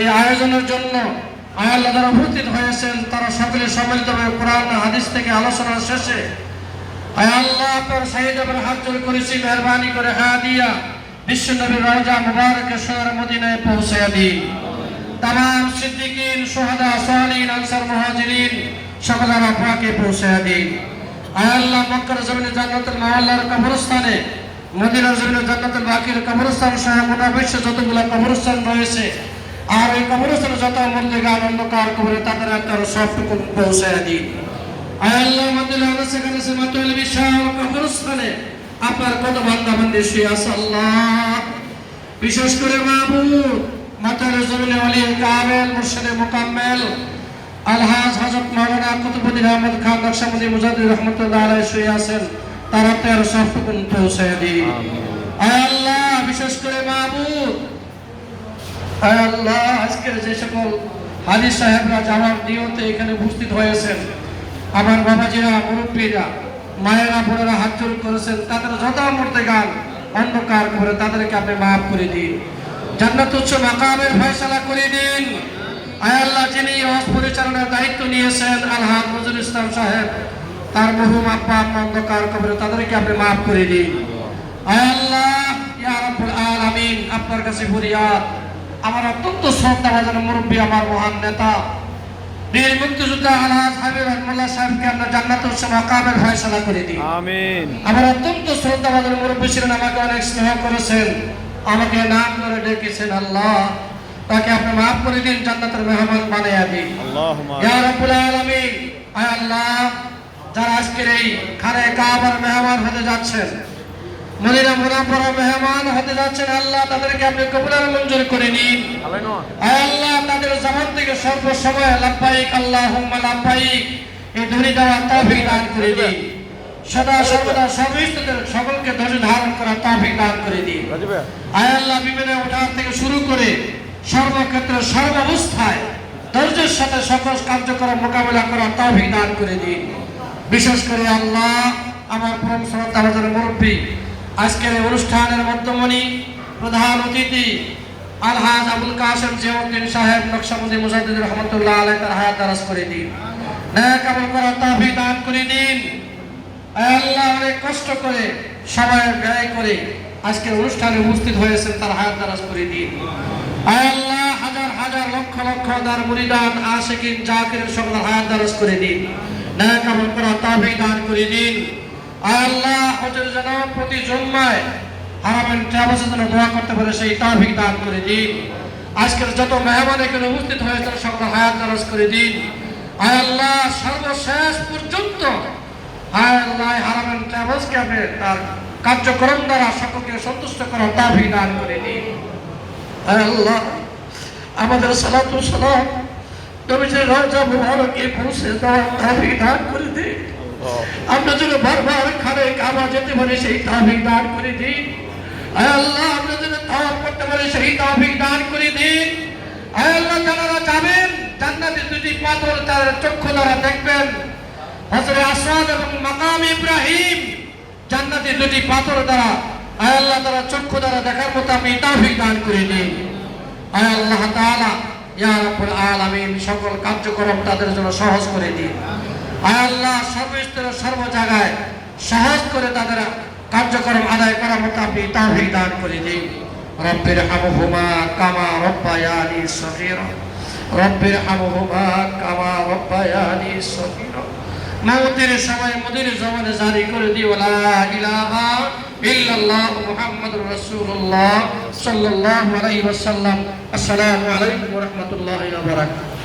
এই আয়োজনের জন্য আয়াল্লাহ যারা উপস্থিত হয়েছেন। তারা সকলে সম্মিলিতভাবে কোরআন হাদিস থেকে আলোচনা শেষে আয় আল্লাহ আপনার শহীদ হাত জোর করেছি, মেহরবানি করে হ্যাঁ দিয়া বিশ্ব নবীর রওজা মুবারক শহর মদিনায় পৌঁছে দিন। তাম সিদ্দিকিন, সোহাদা সোহালিন আনসার মুহাজিরিন সকলের আপনাকে পৌঁছে দিন। আয় আল্লাহ মক্কার জমিনে জান্নাতুল মহল্লার কবরস্থানে, মদিনার জমিনে জান্নাতুল বাকির কবরস্থান সহ গোটা বিশ্ব যতগুলো কবরস্থান রয়েছে আর এই কবরস্থানে যত মূল্যগান অন্ধকার কবরে তাদের আপনার সবটুকু পৌঁছে দিন। আল্লাহ আমাদের আনাসে কানাসে মাতুল বিশাল কবরস্থানে আপনার কত বান্দা বান্দি শুয়ে আছে আল্লাহ। বিশেষ করে মাহবুব মাতার জমিনে আলী কামেল মুর্শিদে মোকাম্মেল আলহাজ হজরত মাওলানা কুতুবুদ্দিন আহমদ খান নকশামুদ্দি মুজাদ্দিদ রহমতুল্লাহ আলাইহি শুয়ে আছেন তারা তেরো সবটুকু পৌঁছে দিন। আয় আল্লাহ বিশেষ করে মাহবুব আয় আল্লাহ, আজকের যে সকল হাজির সাহেবরা যাওয়ার নিয়তে এখানে উপস্থিত হয়েছেন, আমার বাবাজিরা, মুরব্বীরা, মায়েরা, বোনেরা হাত জোর করেছেন, তাদের যত মূর্তি গান অন্ধকার করে তাদেরকে আপনি মাফ করে দিন। জান্নাত উচ্চ মাকামের ফয়সালা করে দিন। আয় আল্লাহ, যিনি হজ পরিচালনার দায়িত্ব নিয়েছেন আলহাদ নজরুল ইসলাম তার মহুম আব্বা আম্মা অন্ধকার তাদেরকে আপনি মাফ করে দিন। আয় আল্লাহ, ইয়া রাব্বুল আপনার কাছে ফরিয়াদ। অত্যন্ত শ্রদ্ধা ভাজন মুরব্বী আমার মহান নেতা। বীর মুক্তিযোদ্ধা আলহাজ হাবিব রহমুল্লাহ সাহেবকে আমরা জান্নাতুল মাকামের ফয়সালা করে দিই। আমিন। আমার অত্যন্ত শ্রদ্ধা ভাজন মুরব্বী ছিলেন আমাকে অনেক স্নেহ করেছেন। আমাকে নাম করে ডেকেছেন আল্লাহ। তাকে আপনি মাফ করে দিন জান্নাতের মেহমান বানিয়ে দিন। ইয়া রাব্বুল আলামিন। আয় আল্লাহ যারা আজকের এই খানে কাবার মেহমান হতে যাচ্ছেন মদিনা মেহমান হতে যাচ্ছেন আল্লাহ তাদেরকে আপনি কবুলার মঞ্জুর করে নিন। আল্লাহ তাদের জবান থেকে সর্বসময় এই তৌফিক দান করে দিন। সদা সর্বদা সর্বস্তদের সকলকে ধৈর্য ধারণ করা তৌফিক দান করে দিন। আয় আল্লাহ বিমানে ওঠার থেকে শুরু করে সর্বক্ষেত্রে সর্বাবস্থায় ধৈর্যের সাথে সকল কার্যক্রম মোকাবেলা করার তৌফিক দান করে দিন। বিশেষ করে আল্লাহ আমার পরম শ্রদ্ধা মুরব্বী আজকের অনুষ্ঠানের মধ্যমণি প্রধান অতিথি আলহাজ আবুল কাসেম জিয়াউদ্দিন সাহেব, নকশাবন্দি মুজাদ্দিদ রহমতুল্লাহ আলাই তার হায়াত দারাজ করে দিন। ন্যায় কামল করার তৌফিক দান করে দিন। আল্লাহ অনেক কষ্ট করে সময় ব্যয় করে আজকের অনুষ্ঠানে উপস্থিত হয়েছেন, তার হায়াত দারাজ করে দিন। আল্লাহ হাজার হাজার লক্ষ লক্ষ দার মুরিদান, আশিকিন, জাকিরের সকল হায়াত দারাজ করে দিন। ন্যায় কামল করা তাবিক দান করে দিন। আয় আল্লাহ যেন প্রতি জন্মায় হারামেন ট্রাভেলসের জন্য দোয়া করতে পারে, সেই তাবিক দান করে দিন। আজকের যত মেহমান এখানে উপস্থিত হয়েছেন সকল হায়াত করে দিন। আল্লাহ, সর্বশেষ পর্যন্ত আয় আল্লাহ হারামেন ট্রাভেলসকে তার কার্যক্রম দ্বারা সকলকে সন্তুষ্ট করার দাবি দান করে দিন। আল্লাহ, আমাদের সালাতু সালাম, নবীজির রওজা মুবারকে পৌঁছে দেওয়ার দাবি দান করে দিন। আমরা যেন বারবার খানে কাবা যেতে পারি, সেই তাবিক দান করে দিন। আল্লাহ, আমরা যেন তাওয়াব করতে পারি, সেই তাবিক দান করে দিন। আল্লাহ, যারা যাবেন, জান্নাতের দুটি পাথর তার চক্ষু দ্বারা দেখবেন। হজরে আসাদ এবং মাকাম ইব্রাহিম জান্নাতের দুটি পাথর দ্বারা, আয় আল্লাহ, তারা চক্ষু দ্বারা দেখার মতো আপনি তাওফিক দান করে দিন। আয় আল্লাহ তাআলা, ইয়া রাব্বুল আলামিন, সকল কার্যক্রম তাদের জন্য সহজ করে দিন। আল্লাহ সর্বস্তরের সর্ব জায়গায় সহজ করে তাদের কার্যক্রম আদায় করার মতো আপনি দান করে দিন। রব্বির হামহুমা কামা রব্বায়ানি সগীরা। রব্বির হামহুমা কামা রব্বায়ানি সগীরা। মৌতের সময় মদির জমানে জারি করে দিও। লা ইলাহা ইল্লাল্লাহ মুহাম্মাদুর রাসূলুল্লাহ সাল্লাল্লাহু আলাইহি ওয়াসাল্লাম। আসসালামু আলাইকুম ওয়া রাহমাতুল্লাহি ওয়া বারাকাতুহু।